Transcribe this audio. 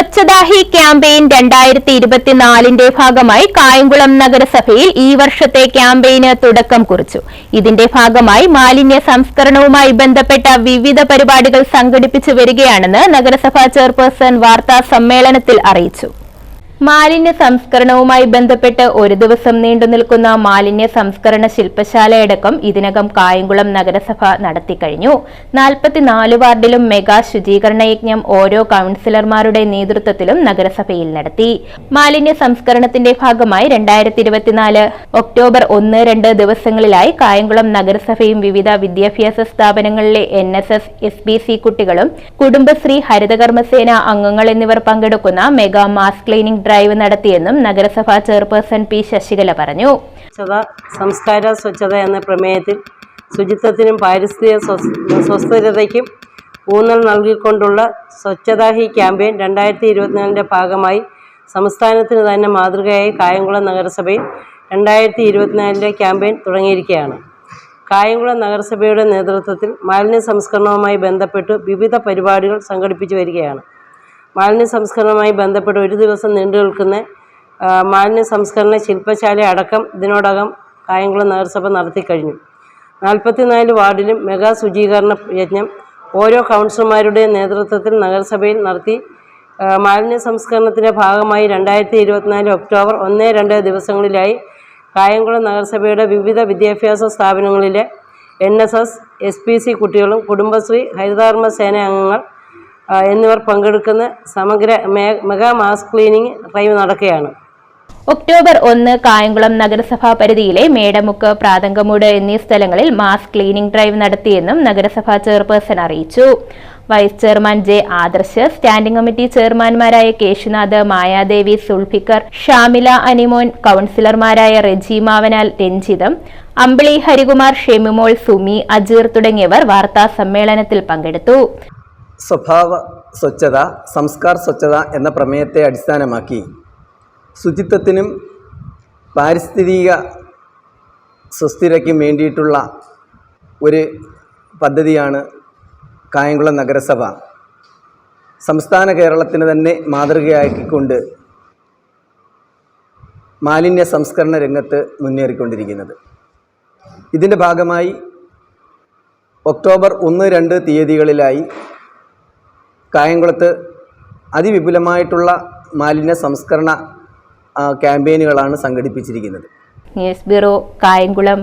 Swachhata Hi campaign രണ്ടായിരത്തി ഇരുപത്തിനാലിന്റെ ഭാഗമായി കായംകുളം നഗരസഭയിൽ ഈ വർഷത്തെ ക്യാമ്പയിന് തുടക്കം കുറിച്ചു. ഇതിന്റെ ഭാഗമായി മാലിന്യ സംസ്കരണവുമായി ബന്ധപ്പെട്ട വിവിധ പരിപാടികൾ സംഘടിപ്പിച്ചു വരികയാണെന്ന് നഗരസഭാ ചെയർപേഴ്സൺ വാർത്താ സമ്മേളനത്തിൽ അറിയിച്ചു. മാലിന്യ സംസ്കരണവുമായി ബന്ധപ്പെട്ട് ഒരു ദിവസം നീണ്ടു നിൽക്കുന്ന മാലിന്യ സംസ്കരണ ശില്പശാലയടക്കം ഇതിനകം കായംകുളം നഗരസഭ നടത്തിക്കഴിഞ്ഞു നാൽപ്പത്തിനാല് വാർഡിലും മെഗാ ശുചീകരണ യജ്ഞം ഓരോ കൌൺസിലർമാരുടെ നേതൃത്വത്തിലും നഗരസഭയിൽ നടത്തി. മാലിന്യ സംസ്കരണത്തിന്റെ ഭാഗമായി രണ്ടായിരത്തി ഇരുപത്തിനാല് ഒക്ടോബർ ഒന്ന് രണ്ട് ദിവസങ്ങളിലായി കായംകുളം നഗരസഭയും വിവിധ വിദ്യാഭ്യാസ സ്ഥാപനങ്ങളിലെ N S S S B C കുട്ടികളും കുടുംബശ്രീ ഹരിതകർമ്മസേന അംഗങ്ങൾ എന്നിവർ പങ്കെടുക്കുന്ന മെഗാ മാസ് ക്ലീനിംഗ് ഡ്രൈവ് നടത്തിയെന്നും നഗരസഭാ ചെയർപേഴ്സൺ പി ശശികല പറഞ്ഞു. സംസ്കാര സ്വച്ഛത എന്ന പ്രമേയത്തിൽ ശുചിത്വത്തിനും പാരിസ്ഥിതിക സ്വസ്- സ്വസ്ഥിരതയ്ക്കും ഊന്നൽ നൽകിക്കൊണ്ടുള്ള സ്വച്ഛതാ ഹി ക്യാമ്പയിൻ രണ്ടായിരത്തി ഇരുപത്തിനാലിന്റെ ഭാഗമായി സംസ്ഥാനത്തിന് തന്നെ മാതൃകയായി കായംകുളം നഗരസഭയിൽ രണ്ടായിരത്തി ഇരുപത്തിനാലിലെ ക്യാമ്പയിൻ തുടങ്ങിയിരിക്കുകയാണ്. കായംകുളം നഗരസഭയുടെ നേതൃത്വത്തിൽ മാലിന്യ സംസ്കരണവുമായി ബന്ധപ്പെട്ട് വിവിധ പരിപാടികൾ സംഘടിപ്പിച്ചു വരികയാണ്. മാലിന്യ സംസ്കരണവുമായി ബന്ധപ്പെട്ട് ഒരു ദിവസം നീണ്ടു നിൽക്കുന്ന മാലിന്യ സംസ്കരണ ശില്പശാല അടക്കം ഇതിനോടകം കായംകുളം നഗരസഭ നടത്തി നടത്തിക്കഴിഞ്ഞു നാൽപ്പത്തിനാല് വാർഡിലും മെഗാ ശുചീകരണ യജ്ഞം ഓരോ കൗൺസിലർമാരുടെയും നേതൃത്വത്തിൽ നഗരസഭയിൽ നടത്തി. മാലിന്യ സംസ്കരണത്തിന്റെ ഭാഗമായി രണ്ടായിരത്തി ഇരുപത്തിനാല് ഒക്ടോബർ ഒന്ന് രണ്ട് ദിവസങ്ങളിലായി കായംകുളം നഗരസഭയുടെ വിവിധ വിദ്യാഭ്യാസ സ്ഥാപനങ്ങളിലെ N S S S P C കുട്ടികളും കുടുംബശ്രീ ഹരിതകർമ്മ സേന അംഗങ്ങൾ എന്നിവർ പങ്കെടുക്കുന്ന സമഗ്ര മെഗാ മാസ് ക്ലീനിങ് ഡ്രൈവ് നടക്കുകയാണ്. ഒക്ടോബർ ഒന്ന് കായംകുളം നഗരസഭാ പരിധിയിലെ മേടമുക്ക് പ്രാതങ്കമൂട് എന്നീ സ്ഥലങ്ങളിൽ മാസ് ക്ലീനിംഗ് ഡ്രൈവ് നടത്തിയെന്നും നഗരസഭാ ചെയർപേഴ്സൺ അറിയിച്ചു. Vice chairman J Adarsh standing committee ചെയർമാൻമാരായ Keshunath Mayadevi Sulfikar Shamila Animon കൌൺസിലർമാരായ റെജി മാവനാൽ രഞ്ജിതം അമ്പിളി ഹരികുമാർ ഷെമിമോൾ സുമി അജീർ തുടങ്ങിയവർ വാർത്താ സമ്മേളനത്തിൽ പങ്കെടുത്തു. സ്വഭാവ സ്വച്ഛത സംസ്കാർ സ്വച്ഛത എന്ന പ്രമേയത്തെ അടിസ്ഥാനമാക്കി ശുചിത്വത്തിനും പാരിസ്ഥിതിക സുസ്ഥിരയ്ക്കും വേണ്ടിയിട്ടുള്ള ഒരു പദ്ധതിയാണ് കായംകുളം നഗരസഭ. സംസ്ഥാന കേരളത്തിന് തന്നെ മാതൃകയാക്കിക്കൊണ്ട് മാലിന്യ സംസ്കരണ രംഗത്ത് മുന്നേറിക്കൊണ്ടിരിക്കുന്നത്. ഇതിന്റെ ഭാഗമായി ഒക്ടോബർ ഒന്ന് രണ്ട് തീയതികളിലായി കായംകുളത്ത് അതിവിപുലമായിട്ടുള്ള മാലിന്യ സംസ്കരണ ക്യാമ്പയിനുകളാണ് സംഘടിപ്പിച്ചിരിക്കുന്നത്. News bureau Kayamkulam.